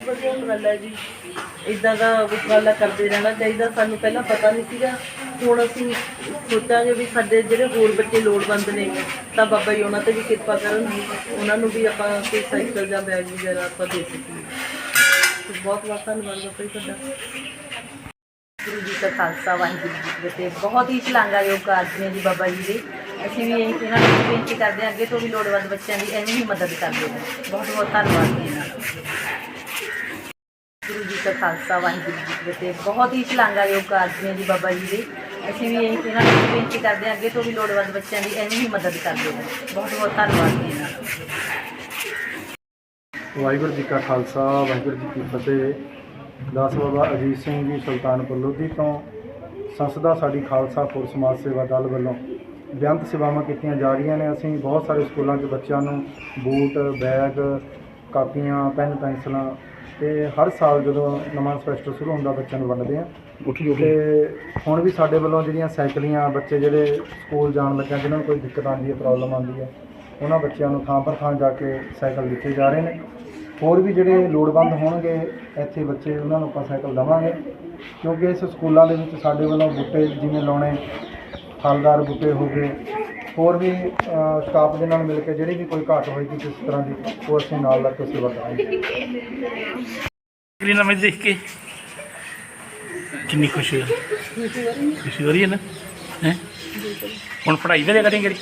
ਵਧੀਆ ਗੱਲ ਜੀ। ਇਦਾਂ ਦਾ ਉਪਰਾਲਾ ਕਰਦੇ ਰਹਿਣਾ ਚਾਹੀਦਾ। ਸਾਨੂੰ ਪਹਿਲਾਂ ਪਤਾ ਨਹੀਂ ਸੀਗਾ। ਹੁਣ ਅਸੀਂ ਸੋਚਾਂਗੇ ਵੀ ਸਾਡੇ ਜਿਹੜੇ ਹੋਰ ਬੱਚੇ ਲੋੜਵੰਦ ਨੇ, ਤਾਂ ਬਾਬਾ ਜੀ ਉਹਨਾਂ ਤੇ ਵੀ ਕਿਰਪਾ ਕਰਨ। ਉਹਨਾਂ ਨੂੰ ਵੀ ਆਪਾਂ ਕੋਈ ਸਾਈਕਲ ਜਾਂ ਬੈਗ ਵਗੈਰਾ ਆਪਾਂ ਦੇ ਸਕੀਏ। ਬਹੁਤ ਬਹੁਤ ਧੰਨਵਾਦ ਬਾਬਾ ਜੀ ਤੁਹਾਡਾ। ਗੁਰੂ ਜੀ ਦਾ ਖਾਲਸਾ, ਵਾਹਿਗੁਰੂ ਜੀ ਕੀ ਫਤਿਹ। ਬਹੁਤ ਹੀ ਸ਼ਲਾਘਾਯੋਗ ਕਾਰਜ ਨੇ ਜੀ ਬਾਬਾ ਜੀ ਦੇ। ਅਸੀਂ ਵੀ ਇਹੀ ਇਹਨਾਂ ਨੂੰ ਬੇਨਤੀ ਕਰਦੇ ਹਾਂ, ਅੱਗੇ ਤੋਂ ਵੀ ਲੋੜਵੰਦ ਬੱਚਿਆਂ ਦੀ ਐਵੇਂ ਹੀ ਮਦਦ ਕਰਦੇ ਨੇ ਬਹੁਤ ਬਹੁਤ ਧੰਨਵਾਦ ਜੀ ਇਹਨਾਂ ਦਾ ਜੀ ਦਾ ਖਾਲਸਾ, ਵਾਹਿਗੁਰੂ ਜੀ ਕੀ ਫਤਿਹ। ਬਹੁਤ ਹੀ ਸ਼ਲਾਘਾਯੋਗ ਕਾਰਜ ਜੀ ਬਾਬਾ ਜੀ ਦੇ। ਅਸੀਂ ਵੀ ਇਹੀ ਇਹਨਾਂ ਨੂੰ ਬੇਨਤੀ ਕਰਦੇ ਹਾਂ, ਅੱਗੇ ਤੋਂ ਵੀ ਲੋੜਵੰਦ ਬੱਚਿਆਂ ਦੀ ਐਵੇਂ ਹੀ ਮਦਦ ਕਰਦੇ ਨੇ ਬਹੁਤ ਬਹੁਤ ਧੰਨਵਾਦ ਜੀ ਇਹਨਾਂ ਦਾ। ਵਾਹਿਗੁਰੂ ਜੀ ਕਾ ਖਾਲਸਾ, ਵਾਹਿਗੁਰੂ ਜੀ ਕੀ ਫਤਿਹ। ਦਾਸ ਬਾਬਾ ਅਜੀਤ ਸਿੰਘ ਜੀ ਸੁਲਤਾਨਪੁਰ, ਲੋਧੀ ਤੋਂ ਸੰਸਦਾ ਸਾਡੀ ਖਾਲਸਾ ਫੋਰ ਸਮਾਜ ਸੇਵਾ ਦਲ ਵੱਲੋਂ ਬੇਅੰਤ ਸੇਵਾਵਾਂ ਕੀਤੀਆਂ ਜਾ ਰਹੀਆਂ ਨੇ। ਅਸੀਂ ਬਹੁਤ ਸਾਰੇ ਸਕੂਲਾਂ 'ਚ ਬੱਚਿਆਂ ਨੂੰ ਬੂਟ, ਬੈਗ, ਕਾਪੀਆਂ, ਪੈਨ, ਪੈਨਸਲਾਂ ਤੇ ਹਰ ਸਾਲ ਜਦੋਂ ਨਵਾਂ ਸਮੈਸਟਰ ਸ਼ੁਰੂ ਹੁੰਦਾ ਬੱਚਿਆਂ ਨੂੰ ਵੰਡਦੇ ਆ ਤੇ ਹੁਣ ਵੀ ਸਾਡੇ ਵੱਲੋਂ ਜਿਹੜੀਆਂ ਸਾਈਕਲੀਆਂ ਬੱਚੇ ਜਿਹੜੇ ਸਕੂਲ ਜਾਣ ਲੱਗਿਆ ਜਿਨ੍ਹਾਂ ਨੂੰ ਕੋਈ ਦਿੱਕਤ ਆਉਂਦੀ ਹੈ ਪ੍ਰੋਬਲਮ ਆਉਂਦੀ ਹੈ ਉਹਨਾਂ ਬੱਚਿਆਂ ਨੂੰ ਥਾਂ ਪਰ ਥਾਂ ਜਾ ਕੇ ਸਾਈਕਲ ਦਿੱਤੇ ਜਾ ਰਹੇ ਨੇ। ਹੋਰ ਵੀ ਜਿਹੜੇ ਲੋੜਵੰਦ ਹੋਣਗੇ ਇੱਥੇ ਬੱਚੇ ਉਹਨਾਂ ਨੂੰ ਆਪਾਂ ਸਾਈਕਲ ਦੇਵਾਂਗੇ। ਕਿਉਂਕਿ ਇਸ ਸਕੂਲਾਂ ਦੇ ਵਿੱਚ ਸਾਡੇ ਵੱਲੋਂ ਬੂਟੇ ਜਿਵੇਂ ਲਾਉਣੇ ਫਲਦਾਰ ਬੂਟੇ ਹੋ ਗਏ ਹੋਰ ਵੀ ਸਟਾਫ ਦੇ ਨਾਲ ਮਿਲ ਕੇ ਜਿਹੜੀ ਵੀ ਕੋਈ ਘਾਟ ਹੋਏਗੀ ਕਿਸ ਤਰ੍ਹਾਂ ਦੀ ਉਹ ਅਸੀਂ ਨਾਲ ਲੱਗ ਕੇ ਸੇਵਾ ਕਰਾਂਗੇ। ਸਕਰੀਨ ਨਾਲ ਦੇਖ ਕੇ ਕਿੰਨੀ ਖੁਸ਼ੀ ਹੈ ਖੁਸ਼ੀ ਹੋ ਰਹੀ ਹੈ ਨਾ? ਹੈ? ਹੁਣ ਪੜ੍ਹਾਈ ਵੀ ਕਰਾਂਗੇ